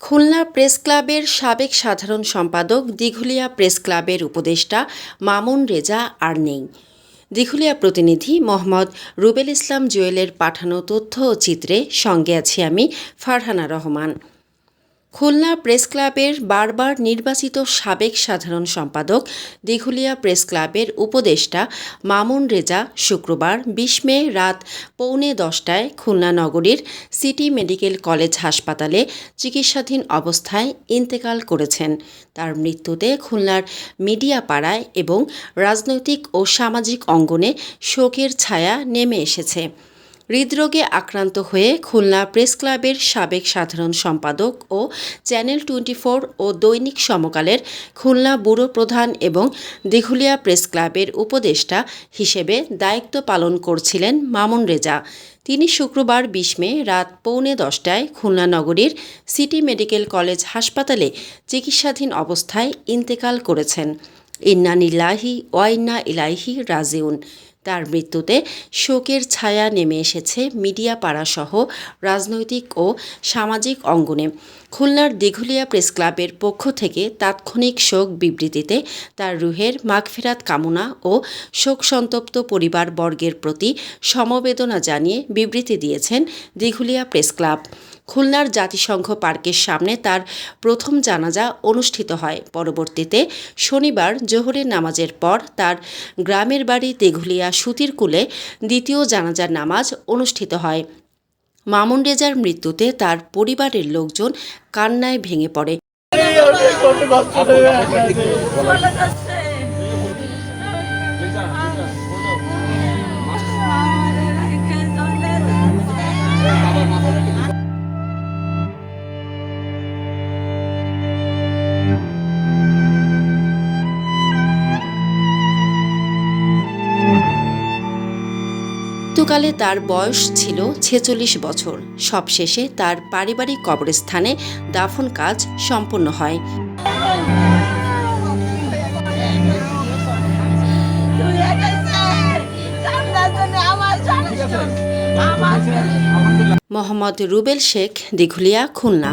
Khulna press ক্লাবের সাবেক সাধারণ সম্পাদক দিঘুলিয়া প্রেস ক্লাবের উপদেষ্টা মামুন রেজা আর নেই। দিঘুলিয়া প্রতিনিধি মোহাম্মদ রুবেল ইসলাম জুয়েলের পাঠানো তথ্য ও চিত্রে সঙ্গে আছি আমি ফারহানা রহমান। খুলনা প্রেস ক্লাবের বারবার নির্বাচিত সাবেক সাধারণ সম্পাদক, দিঘুলিয়া প্রেস ক্লাবের উপদেষ্টা মামুন রেজা শুক্রবার বিশ মে রাত পৌনে দশটায় খুলনা নগরীর সিটি মেডিকেল কলেজ হাসপাতালে চিকিৎসাধীন অবস্থায় ইন্তেকাল করেছেন। তার মৃত্যুতে খুলনার মিডিয়া পাড়ায় এবং রাজনৈতিক ও সামাজিক অঙ্গনে শোকের ছায়া নেমে এসেছে। হৃদরোগে আক্রান্ত হয়ে খুলনা প্রেস ক্লাবের সাবেক সাধারণ সম্পাদক ও চ্যানেল টোয়েন্টি ও দৈনিক সমকালের খুলনা ব্যুরো প্রধান এবং দিঘুলিয়া প্রেস ক্লাবের উপদেষ্টা হিসেবে দায়িত্ব পালন করছিলেন মামুন রেজা। তিনি শুক্রবার বিশ মে রাত পৌনে দশটায় খুলনা নগরীর সিটি মেডিকেল কলেজ হাসপাতালে চিকিৎসাধীন অবস্থায় ইন্তেকাল করেছেন। ইন্না নিল্লাহি ওয়াইন্না ইলাইহি রাজিউন। তার মৃত্যুতে শোকের ছায়া নেমে এসেছে মিডিয়া পাড়াসহ রাজনৈতিক ও সামাজিক অঙ্গনে। খুলনার দিঘুলিয়া প্রেস ক্লাবের পক্ষ থেকে তাৎক্ষণিক শোক বিবৃতিতে তার রুহের মাগফিরাত কামনা ও শোক সন্তপ্ত পরিবারবর্গের প্রতি সমবেদনা জানিয়ে বিবৃতি দিয়েছেন দিঘুলিয়া প্রেস ক্লাব। খুলনার জাতিসংঘ পার্কের সামনে তার প্রথম জানাজা অনুষ্ঠিত হয়। পরবর্তীতে শনিবার জোহরের নামাজের পর তার গ্রামের বাড়ি তেঘুলিয়া সুতির কুলে দ্বিতীয় জানাজার নামাজ অনুষ্ঠিত হয়। মামুন রেজার মৃত্যুতে তার পরিবারের লোকজন কান্নায় ভেঙে পড়ে। মৃত্যুকালে তার বয়স ছিল ছেচল্লিশ বছর। সবশেষে তার পারিবারিক কবরস্থানে দাফন কাজ সম্পন্ন হয়। মোহাম্মদ রুবেল শেখ, দিঘুলিয়া, খুলনা।